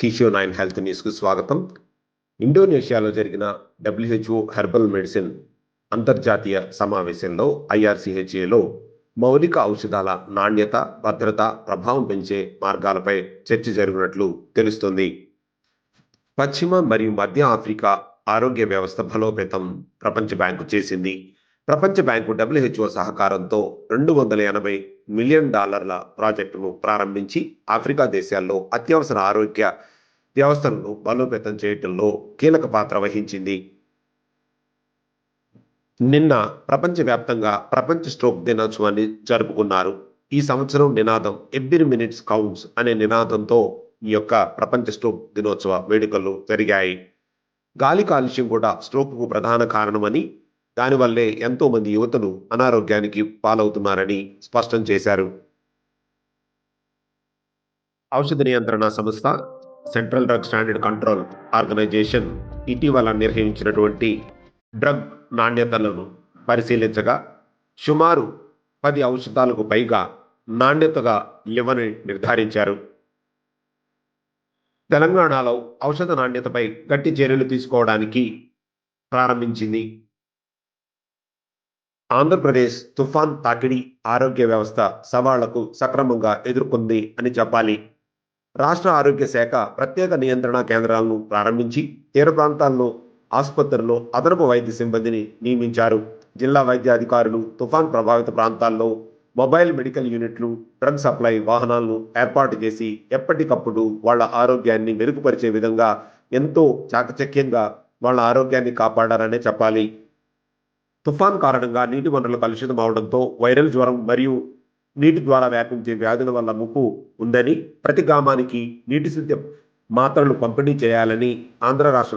కిషో nine health న్యూస్కు స్వాగతం. ఇండోనేషియాలో జరిగిన డబ్ల్యూహెచ్ఓ హెర్బల్ మెడిసిన్ అంతర్జాతీయ సమావేశంలో ఐఆర్సీహెచ్ఏలో మౌలిక ఔషధాల నాణ్యత భద్రత ప్రభావం పెంచే మార్గాలపై చర్చ జరిగినట్లు తెలుస్తుంది. పశ్చిమ మరియు మధ్య ఆఫ్రికా ఆరోగ్య వ్యవస్థ బలోపేతం ప్రపంచ బ్యాంకు చేసింది. ప్రపంచ బ్యాంకు డబ్ల్యూహెచ్ఓ సహకారంతో రెండు వందల ఎనభై మిలియన్ డాలర్ల ప్రాజెక్టును ప్రారంభించి ఆఫ్రికా దేశాల్లో అత్యవసర ఆరోగ్య వ్యవస్థలను బలోపేతం చేయటంలో కీలక పాత్ర వహించింది. నిన్న ప్రపంచవ్యాప్తంగా ప్రపంచ స్ట్రోక్ దినోత్సవాన్ని జరుపుకున్నారు. ఈ సంవత్సరం నినాదం ఎవ్రీ మినిట్స్ కౌంట్స్ అనే నినాదంతో ఈ యొక్క ప్రపంచ స్ట్రోక్ దినోత్సవ వేడుకలు జరిగాయి. గాలి కాలుష్యం కూడా స్ట్రోక్కు ప్రధాన కారణమని దానివల్లే ఎంతో మంది యువతలు అనారోగ్యానికి పాలవుతున్నారని స్పష్టం చేశారు. ఔషధ నియంత్రణ సంస్థ central drug standard control organisation ఇటీవల నిర్వహించినటువంటి డ్రగ్ నాణ్యతలను పరిశీలించగా సుమారు పది ఔషధాలకు పైగా నాణ్యతగా లేవని నిర్ధారించారు. తెలంగాణలో ఔషధ నాణ్యతపై గట్టి చర్యలు తీసుకోవడానికి ప్రారంభించింది. ఆంధ్రప్రదేశ్ తుఫాన్ తాకిడి ఆరోగ్య వ్యవస్థ సవాళ్ళకు సక్రమంగా ఎదుర్కొంది అని చెప్పాలి. రాష్ట్ర ఆరోగ్య శాఖ ప్రత్యేక నియంత్రణ కేంద్రాలను ప్రారంభించి తీర ప్రాంతాల్లో ఆసుపత్రుల్లో అదనపు వైద్య సిబ్బందిని నియమించారు. జిల్లా వైద్య అధికారులు తుఫాన్ ప్రభావిత ప్రాంతాల్లో మొబైల్ మెడికల్ యూనిట్లు డ్రగ్ సప్లై వాహనాలను ఏర్పాటు చేసి ఎప్పటికప్పుడు వాళ్ళ ఆరోగ్యాన్ని మెరుగుపరిచే విధంగా ఎంతో చాకచక్యంగా వాళ్ళ ఆరోగ్యాన్ని కాపాడారనే చెప్పాలి. తుఫాన్ కారణంగా నీటి వనరులు కలుషితం అవడంతో వైరల్ జ్వరం మరియు నీటి ద్వారా వ్యాపించే వ్యాధుల వల్ల ముప్పు ఉందని ప్రతి గ్రామానికి నీటి శుద్ధి మాత్రలు పంపిణీ చేయాలని ఆంధ్ర రాష్ట్ర